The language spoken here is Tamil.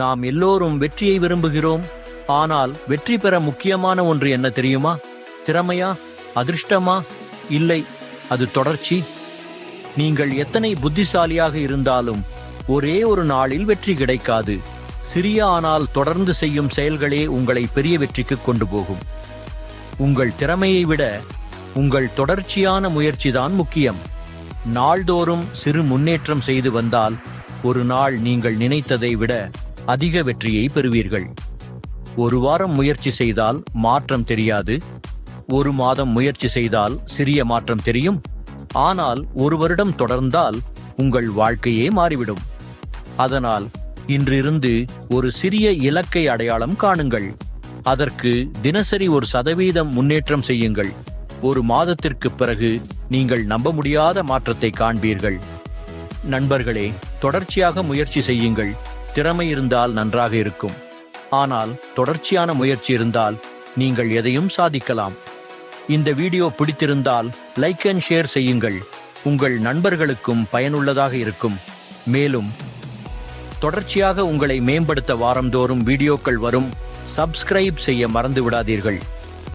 நாம் எல்லோரும் வெற்றியை விரும்புகிறோம். ஆனால் வெற்றி பெற முக்கியமான ஒன்று என்ன தெரியுமா? திறமையா? அதிர்ஷ்டமா? இல்லை அது தொடர்ச்சி. நீங்கள் எத்தனை புத்திசாலியாக இருந்தாலும் ஒரே ஒரு நாளில் வெற்றி கிடைக்காது. சிறிய ஆனால் தொடர்ந்து செய்யும் செயல்களே உங்களை பெரிய வெற்றிக்கு கொண்டு போகும். உங்கள் திறமையை விட உங்கள் தொடர்ச்சியான முயற்சிதான் முக்கியம். நாள்தோறும் சிறு முன்னேற்றம் செய்து வந்தால் ஒரு நாள் நீங்கள் நினைத்ததை விட அதிக வெற்றியை பெறுவீர்கள். ஒரு வாரம் முயற்சி செய்தால் மாற்றம் தெரியாது. ஒரு மாதம் முயற்சி செய்தால் சிறிய மாற்றம் தெரியும். ஆனால் ஒரு வருடம் தொடர்ந்தால் உங்கள் வாழ்க்கையே மாறிவிடும். அதனால் இன்றிருந்து ஒரு சிறிய இலக்கை அடையாளம் காணுங்கள். அதற்கு தினசரி ஒரு சதவீதம் முன்னேற்றம் செய்யுங்கள். ஒரு மாதத்திற்கு பிறகு நீங்கள் நம்ப முடியாத மாற்றத்தை காண்பீர்கள். நண்பர்களே தொடர்ச்சியாக முயற்சி செய்யுங்கள். திறமை இருந்தால் நன்றாக இருக்கும். ஆனால் தொடர்ச்சியான முயற்சி இருந்தால் நீங்கள் எதையும் சாதிக்கலாம். இந்த வீடியோ பிடித்திருந்தால் லைக் அண்ட் ஷேர் செய்யுங்கள். உங்கள் நண்பர்களுக்கும் பயனுள்ளதாக இருக்கும். மேலும் தொடர்ச்சியாக உங்களை மேம்படுத்த வாரந்தோறும் வீடியோக்கள் வரும். சப்ஸ்கிரைப் செய்ய மறந்து விடாதீர்கள்